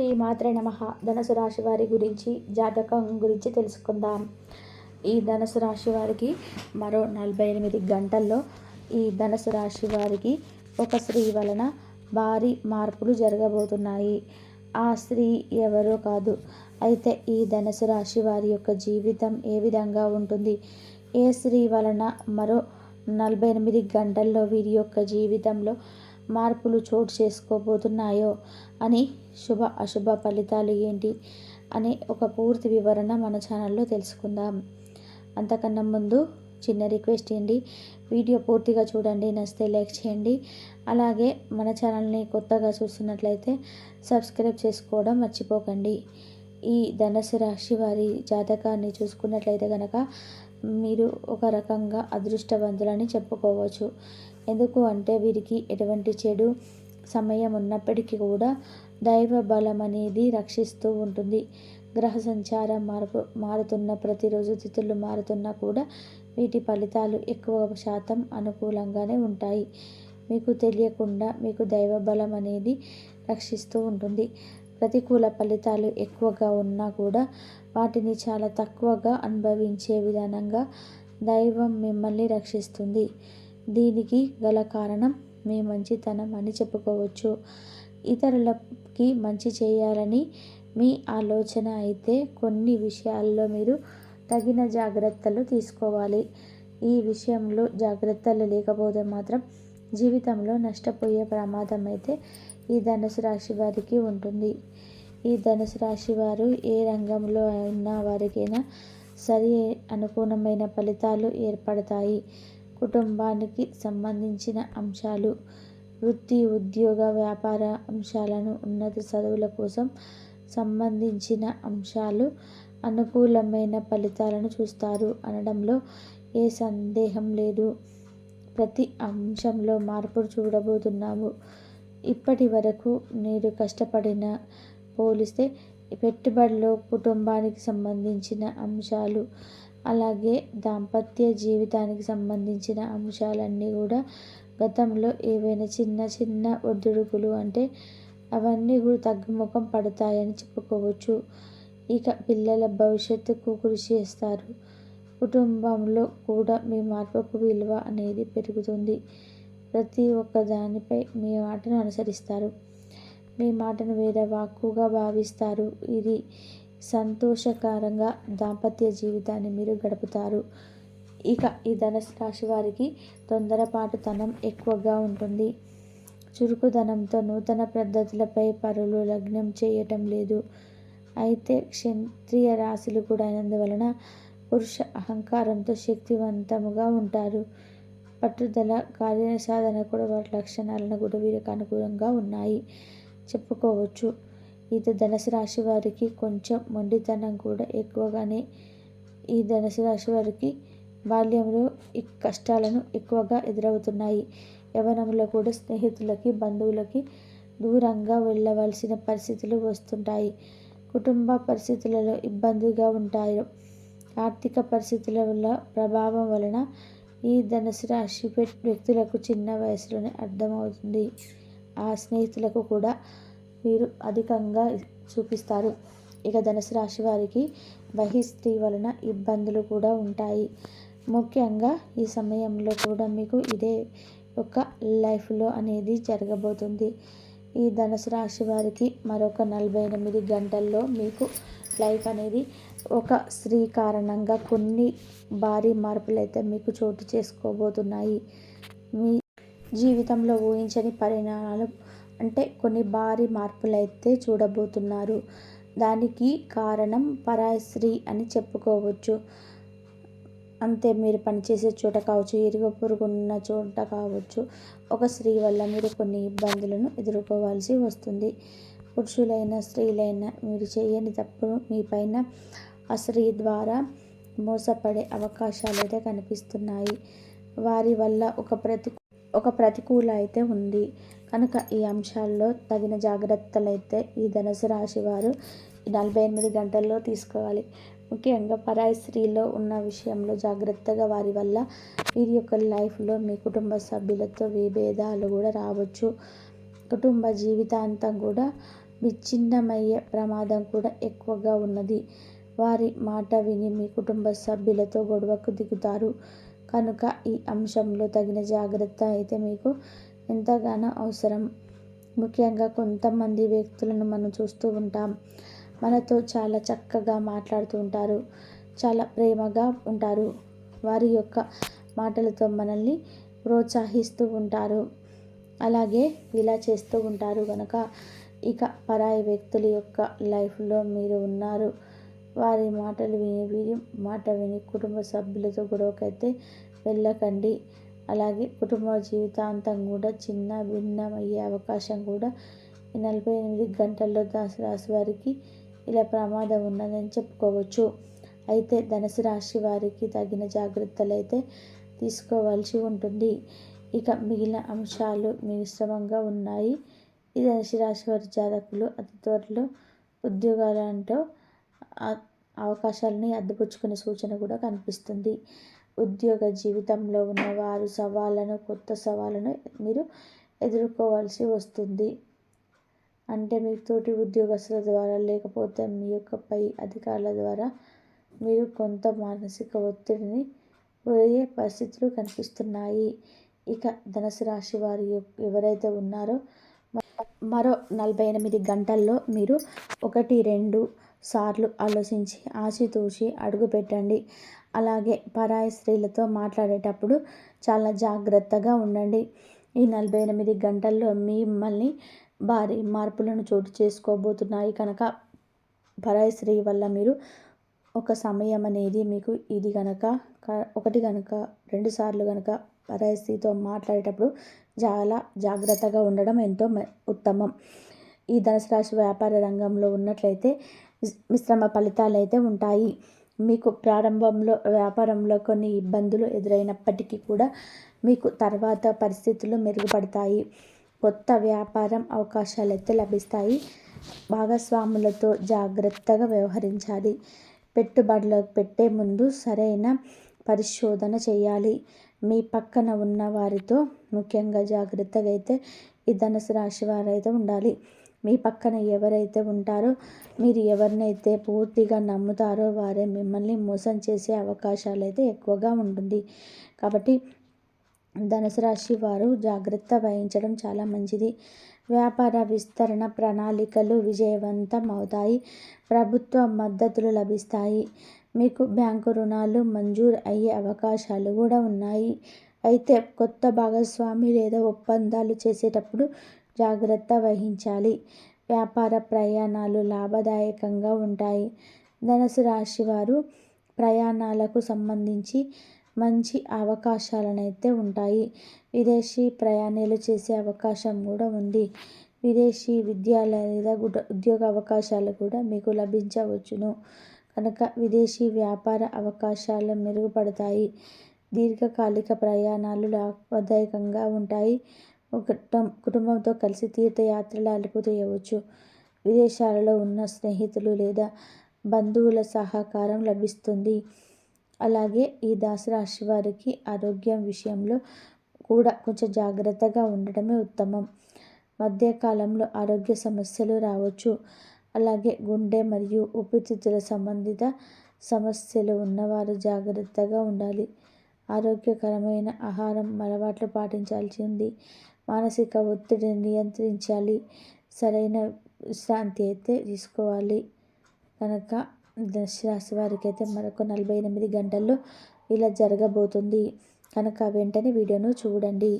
శ్రీ మాత్రే నమ. ధనుసు రాశి వారి గురించి జాతకం గురించి తెలుసుకుందాం. ఈ ధనుసు రాశి వారికి మరో నలభై ఎనిమిది గంటల్లో ఈ ధనుసు రాశి వారికి ఒక స్త్రీ వలన భారీ మార్పులు జరగబోతున్నాయి. ఆ స్త్రీ ఎవరో కాదు. అయితే ఈ ధనుసు రాశి వారి యొక్క జీవితం ఏ విధంగా ఉంటుంది? ఏ స్త్రీ వలన మరో నలభై ఎనిమిది గంటల్లో వీరి యొక్క జీవితంలో మార్పులు చోటు చేసుకోబోతున్నాయో అని శుభ అశుభ ఫలితాలు ఏంటి అనే ఒక పూర్తి వివరణ మన ఛానల్లో తెలుసుకుందాం. అంతకన్నా ముందు చిన్న రిక్వెస్ట్ ఏంటి వీడియో పూర్తిగా చూడండి నచ్చితే లైక్ చేయండి. అలాగే మన ఛానల్ని కొత్తగా చూస్తున్నట్లయితే సబ్స్క్రైబ్ చేసుకోవడం మర్చిపోకండి. ఈ ధనుసు రాశి వారి జాతకాన్ని చూసుకున్నట్లయితే కనుక మీరు ఒక రకంగా అదృష్టవంతులని చెప్పుకోవచ్చు. ఎందుకు అంటే వీరికి ఎటువంటి చెడు సమయం ఉన్నప్పటికీ కూడా దైవ బలం అనేది రక్షిస్తూ ఉంటుంది. గ్రహ సంచారం మార్పు మారుతున్న ప్రతిరోజు తిథులు మారుతున్నా కూడా వీటి ఫలితాలు ఎక్కువ శాతం అనుకూలంగానే ఉంటాయి. మీకు తెలియకుండా మీకు దైవ బలం అనేది రక్షిస్తూ ఉంటుంది. ప్రతికూల ఫలితాలు ఎక్కువగా ఉన్నా కూడా వాటిని చాలా తక్కువగా అనుభవించే విధానంగా దైవం మిమ్మల్ని రక్షిస్తుంది. దీనికి గల కారణం మీ మంచితనం అని చెప్పుకోవచ్చు. ఇతరులకి మంచి చేయాలని మీ ఆలోచన అయితే కొన్ని విషయాల్లో మీరు తగిన జాగ్రత్తలు తీసుకోవాలి. ఈ విషయంలో జాగ్రత్తలు లేకపోతే మాత్రం జీవితంలో నష్టపోయే ప్రమాదం అయితే ఈ ధనుసు రాశి వారికి ఉంటుంది. ఈ ధనుసు రాశి వారు ఏ రంగంలో ఉన్న వారికైనా సరి అనుకూలమైన ఫలితాలు ఏర్పడతాయి. కుటుంబానికి సంబంధించిన అంశాలు వృత్తి ఉద్యోగ వ్యాపార అంశాలను ఉన్నత చదువుల కోసం సంబంధించిన అంశాలు అనుకూలమైన ఫలితాలను చూస్తారు. అనడంలో ఏ సందేహం లేదు. ప్రతి అంశంలో మార్పులు చూడబోతున్నాము. ఇప్పటి వరకు మీరు కష్టపడిన పోలిస్తే పెట్టుబడిలో కుటుంబానికి సంబంధించిన అంశాలు అలాగే దాంపత్య జీవితానికి సంబంధించిన అంశాలన్నీ కూడా గతంలో ఏవైనా చిన్న చిన్న ఒడిదుడుకులు అంటే అవన్నీ కూడా తగ్గుముఖం పడతాయని చెప్పుకోవచ్చు. ఇక పిల్లల భవిష్యత్తుకు కృషి చేస్తారు. కుటుంబంలో కూడా మీ మార్పుకు విలువ అనేది పెరుగుతుంది. ప్రతి ఒక్క దానిపై మీ మాటను అనుసరిస్తారు. మీ మాటను వేరే వాక్కుగా భావిస్తారు. ఇది సంతోషకరంగా దాంపత్య జీవితాన్ని మీరు గడుపుతారు. ఇక ఈ ధనుసు రాశి వారికి తొందరపాటుతనం ఎక్కువగా ఉంటుంది. చురుకుదనంతో నూతన పద్ధతులపై పరులు లగ్నం చేయటం లేదు. అయితే క్షత్రియ రాశులు కూడా అయినందువలన పురుష అహంకారంతో శక్తివంతముగా ఉంటారు. పట్టుదల కార్యసాధన కూడా వారి లక్షణాలను కూడా వీరికి అనుకూలంగా ఉన్నాయి. చెప్పుకోవచ్చు. ఇది ధనుసు రాశి వారికి కొంచెం మొండితనం కూడా ఎక్కువగానే ఈ ధనుసు రాశి వారికి బాల్యంలో ఈ కష్టాలను ఎక్కువగా ఎదురవుతున్నాయి. యవనంలో కూడా స్నేహితులకి బంధువులకి దూరంగా వెళ్ళవలసిన పరిస్థితులు వస్తుంటాయి. కుటుంబ పరిస్థితులలో ఇబ్బందిగా ఉంటాయి. ఆర్థిక పరిస్థితుల వల్ల ప్రభావం వలన ఈ ధనుసు రాశి వ్యక్తులకు చిన్న వయసులోనే అర్థమవుతుంది. ఆ స్నేహితులకు కూడా వీరు అధికంగా చూపిస్తారు. ఇక ధనుసు రాశి వారికి బహిస్త్రీ వలన ఇబ్బందులు కూడా ఉంటాయి. ముఖ్యంగా ఈ సమయంలో కూడా మీకు ఇదే ఒక లైఫ్లో అనేది జరగబోతుంది. ఈ ధనుసు రాశి వారికి మరొక నలభై ఎనిమిది గంటల్లో మీకు లైఫ్ అనేది ఒక స్త్రీ కారణంగా కొన్ని భారీ మార్పులు అయితే మీకు చోటు చేసుకోబోతున్నాయి. మీ జీవితంలో ఊహించని పరిణామాలు అంటే కొన్ని భారీ మార్పులైతే చూడబోతున్నారు. దానికి కారణం పరాయి స్త్రీ అని చెప్పుకోవచ్చు. అంతే మీరు పనిచేసే చోట కావచ్చు ఇరుగు పొరుగున్న చోట కావచ్చు ఒక స్త్రీ వల్ల మీరు కొన్ని ఇబ్బందులను ఎదుర్కోవాల్సి వస్తుంది. పురుషులైన స్త్రీలైన మీరు చేయని తప్పును మీ పైన ఆ స్త్రీ ద్వారా మోసపడే అవకాశాలు అయితే కనిపిస్తున్నాయి. వారి వల్ల ఒక ప్రతి ఒక ప్రతికూల అయితే ఉంది. కనుక ఈ అంశాల్లో తగిన జాగ్రత్తలైతే ఈ ధనుసు రాశి వారు నలభై ఎనిమిది గంటల్లో తీసుకోవాలి. ముఖ్యంగా పరాయి స్త్రీలో ఉన్న విషయంలో జాగ్రత్తగా వారి వల్ల వీరి యొక్క లైఫ్లో మీ కుటుంబ సభ్యులతో విభేదాలు కూడా రావచ్చు. కుటుంబ జీవితాంతం కూడా విచ్ఛిన్నమయ్యే ప్రమాదం కూడా ఎక్కువగా ఉన్నది. వారి మాట విని మీ కుటుంబ సభ్యులతో గొడవకు దిగుతారు. కనుక ఈ అంశంలో తగిన జాగ్రత్త అయితే మీకు ఎంతగానో అవసరం. ముఖ్యంగా కొంతమంది వ్యక్తులను మనం చూస్తూ ఉంటాం. మనతో చాలా చక్కగా మాట్లాడుతూ ఉంటారు. చాలా ప్రేమగా ఉంటారు. వారి యొక్క మాటలతో మనల్ని ప్రోత్సహిస్తూ ఉంటారు. అలాగే ఇలా చేస్తూ ఉంటారు కనుక ఇక పరాయి వ్యక్తుల యొక్క లైఫ్లో మీరు ఉన్నారు. వారి మాటలు విని వీరి మాట విని కుటుంబ సభ్యులతో గొడవకైతే వెళ్ళకండి. అలాగే కుటుంబ జీవితాంతం కూడా చిన్న భిన్నమయ్యే అవకాశం కూడా ఈ నలభై ఎనిమిది గంటల్లో ధనుసు రాశి వారికి ఇలా ప్రమాదం ఉన్నదని చెప్పుకోవచ్చు. అయితే ధనుసు రాశి వారికి తగిన జాగ్రత్తలు అయితే తీసుకోవాల్సి ఉంటుంది. ఇక మిగిలిన అంశాలు మిశ్రమంగా ఉన్నాయి. ఈ ధనుసు రాశి వారి జాతకులు అతి త్వరలో ఉద్యోగాలంటూ అవకాశాలని అద్దుపుచ్చుకునే సూచన కూడా కనిపిస్తుంది. ఉద్యోగ జీవితంలో ఉన్నవారు సవాళ్ళను కొత్త సవాళ్ళను మీరు ఎదుర్కోవాల్సి వస్తుంది. అంటే మీ తోటి ఉద్యోగస్తుల ద్వారా లేకపోతే మీ యొక్క పై అధికారుల ద్వారా మీరు కొంత మానసిక ఒత్తిడిని గురయ్యే పరిస్థితులు కనిపిస్తున్నాయి. ఇక ధనుసు రాశి వారి ఎవరైతే ఉన్నారో మరో నలభై ఎనిమిది గంటల్లో మీరు ఒకటి రెండు సార్లు ఆలోచించి ఆచితూచి అడుగు పెట్టండి అలాగే పరాయి స్త్రీలతో మాట్లాడేటప్పుడు చాలా జాగ్రత్తగా ఉండండి. ఈ నలభై ఎనిమిది గంటల్లో మిమ్మల్ని భారీ మార్పులను చోటు చేసుకోబోతున్నాయి కనుక పరాయి స్త్రీ వల్ల మీరు ఒక సమయం అనేది మీకు ఇది కనుక ఒకటి కనుక రెండు సార్లు కనుక పరాయి స్త్రీతో మాట్లాడేటప్పుడు చాలా జాగ్రత్తగా ఉండడం ఎంతో ఉత్తమం. ఈ ధనుసు రాశి వ్యాపార రంగంలో ఉన్నట్లయితే మిశ్రమ ఫలితాలు అయితే ఉంటాయి. మీకు ప్రారంభంలో వ్యాపారంలో కొన్ని ఇబ్బందులు ఎదురైనప్పటికీ కూడా మీకు తర్వాత పరిస్థితులు మెరుగుపడతాయి. కొత్త వ్యాపారం అవకాశాలు అయితే లభిస్తాయి. భాగస్వాములతో జాగ్రత్తగా వ్యవహరించాలి. పెట్టుబడులు పెట్టే ముందు సరైన పరిశోధన చేయాలి. మీ పక్కన ఉన్న వారితో ముఖ్యంగా జాగ్రత్తగా అయితే ఈ ధనుసు రాశి వారైతే ఉండాలి. మీ పక్కన ఎవరైతే ఉంటారో మీరు ఎవరినైతే పూర్తిగా నమ్ముతారో వారే మిమ్మల్ని మోసం చేసే అవకాశాలు అయితే ఎక్కువగా ఉంటుంది. కాబట్టి ధనుసు రాశి వారు జాగ్రత్త వహించడం చాలా మంచిది. వ్యాపార విస్తరణ ప్రణాళికలు విజయవంతం అవుతాయి. ప్రభుత్వ మద్దతులు లభిస్తాయి. మీకు బ్యాంకు రుణాలు మంజూరు అయ్యే అవకాశాలు కూడా ఉన్నాయి. అయితే కొత్త భాగస్వామి లేదా ఒప్పందాలు చేసేటప్పుడు జాగ్రత్త వహించాలి. వ్యాపార ప్రయాణాలు లాభదాయకంగా ఉంటాయి. ధనుసు రాశి వారు ప్రయాణాలకు సంబంధించి మంచి అవకాశాలనైతే ఉంటాయి. విదేశీ ప్రయాణాలు చేసే అవకాశం కూడా ఉంది. విదేశీ విద్యాలయ లేదా ఉద్యోగ అవకాశాలు కూడా మీకు లభించవచ్చును. కనుక విదేశీ వ్యాపార అవకాశాలు మెరుగుపడతాయి. దీర్ఘకాలిక ప్రయాణాలు లాభదాయకంగా ఉంటాయి. కుటుంబం కుటుంబంతో కలిసి తీర్థయాత్రలు అలుపుదేయవచ్చు విదేశాలలో ఉన్న స్నేహితులు లేదా బంధువుల సహకారం లభిస్తుంది. అలాగే ఈ రాశి వారికి ఆరోగ్యం విషయంలో కూడా కొంచెం జాగ్రత్తగా ఉండడమే ఉత్తమం. మధ్యకాలంలో ఆరోగ్య సమస్యలు రావచ్చు. అలాగే గుండె మరియు ఊపిరితిత్తుల సంబంధిత సమస్యలు ఉన్నవారు జాగ్రత్తగా ఉండాలి. ఆరోగ్యకరమైన ఆహారం అలవాట్లు పాటించాల్సి ఉంది. మానసిక ఒత్తిడిని నియంత్రించాలి. సరైన విశ్రాంతి అయితే తీసుకోవాలి. కనుక రాశి వారికి అయితే మరొక నలభై ఎనిమిది గంటల్లో ఇలా జరగబోతుంది. కనుక వెంటనే వీడియోను చూడండి.